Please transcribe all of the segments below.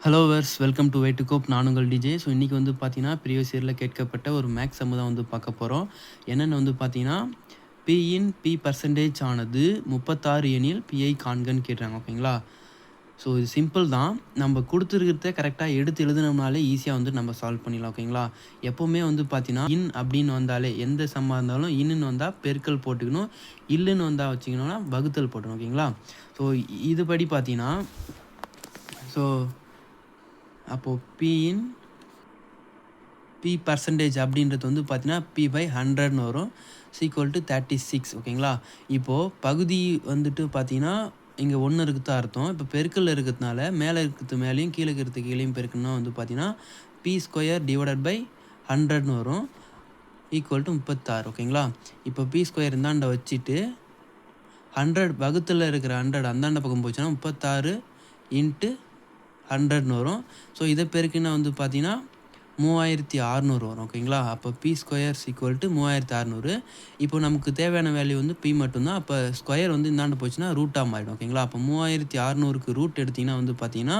Hello வர்ஸ் welcome to வெயிட் கோப் நான் உங்கள் டிஜே ஸோ இன்றைக்கி வந்து பார்த்தீங்கன்னா ப்ரீவியஸ் இயரில் கேட்கப்பட்ட ஒரு மேக்ஸ் சம்மு தான் வந்து பார்க்க போகிறோம் என்னென்னு வந்து பார்த்தீங்கன்னா பிஇன் பி பர்சன்டேஜ் ஆனது முப்பத்தாறு எனில் பிஐ காண்கன்னு கேட்டுறாங்க ஓகேங்களா? ஸோ இது சிம்பிள் தான். நம்ம கொடுத்துருக்கிறத கரெக்டாக எடுத்து எழுதுனோம்னாலே ஈஸியாக வந்து நம்ம சால்வ் பண்ணிடலாம் ஓகேங்களா? எப்போவுமே வந்து பார்த்தீங்கன்னா இன் அப்படின்னு வந்தாலே எந்த சம்மாக இருந்தாலும் இன்னுன்னு வந்தால் பெருக்கல் போட்டுக்கணும். இல்லைன்னு வந்தால் வச்சிக்கணும்னா வகுத்தல் போட்டணும் ஓகேங்களா? ஸோ இதுபடி பார்த்தீங்கன்னா ஸோ அப்போது பியின் பி பர்சன்டேஜ் அப்படின்றது வந்து பார்த்தீங்கன்னா பி பை ஹண்ட்ரட்னு வரும். சீக்குவல் டு தேர்ட்டி சிக்ஸ் ஓகேங்களா? இப்போது பகுதி வந்துட்டு பார்த்தீங்கன்னா இங்கே ஒன்று இருக்குது அர்த்தம். இப்போ பெருக்கல் இருக்கிறதுனால மேலே இருக்கிறது மேலேயும் கீழே இருக்கிறது கீழேயும் பெருக்குன்னா வந்து பார்த்தீங்கன்னா பி ஸ்கொயர் டிவைடட் பை ஹண்ட்ரட்னு வரும். ஈக்குவல் டு முப்பத்தாறு ஓகேங்களா? இப்போ பி ஸ்கொயர் இந்தாண்ட வச்சுட்டு ஹண்ட்ரட் வகுத்தில் இருக்கிற ஹண்ட்ரட் அந்தாண்ட பக்கம் போச்சுன்னா முப்பத்தாறு இன்ட்டு ஹண்ட்ரட்னு வரும். ஸோ இதை பெருக்குன்னா வந்து பார்த்தீங்கன்னா மூவாயிரத்தி அறநூறு வரும் ஓகேங்களா அப்போ பி ஸ்கொயர் ஈக்குவல் டு மூவாயிரத்தி அறநூறு. இப்போ நமக்கு தேவையான வேல்யூ வந்து பி மட்டும்தான். அப்போ ஸ்கொயர் வந்து இந்தாண்டு போச்சுன்னா ரூட்டாக மாறிடும் ஓகேங்களா அப்போ மூவாயிரத்தி அறநூறுக்கு ரூட் எடுத்திங்கன்னா வந்து பார்த்தீங்கன்னா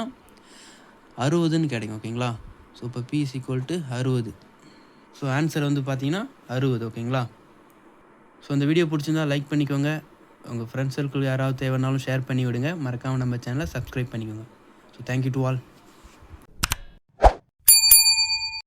அறுபதுன்னு கிடைக்கும் ஓகேங்களா ஸோ இப்போ பி ஈக்குவல் டு அறுபது. ஸோ ஆன்சர் வந்து பார்த்தீங்கன்னா அறுபது ஓகேங்களா ஸோ இந்த வீடியோ பிடிச்சிருந்தா லைக் பண்ணிக்கோங்க. உங்கள் ஃப்ரெண்ட்ஸ் சர்க்கிள் யாராவது தேவைனாலும் ஷேர் பண்ணி விடுங்க மறக்காமல் நம்ம சேனலை சப்ஸ்கிரைப் பண்ணிக்கோங்க. So thank you to all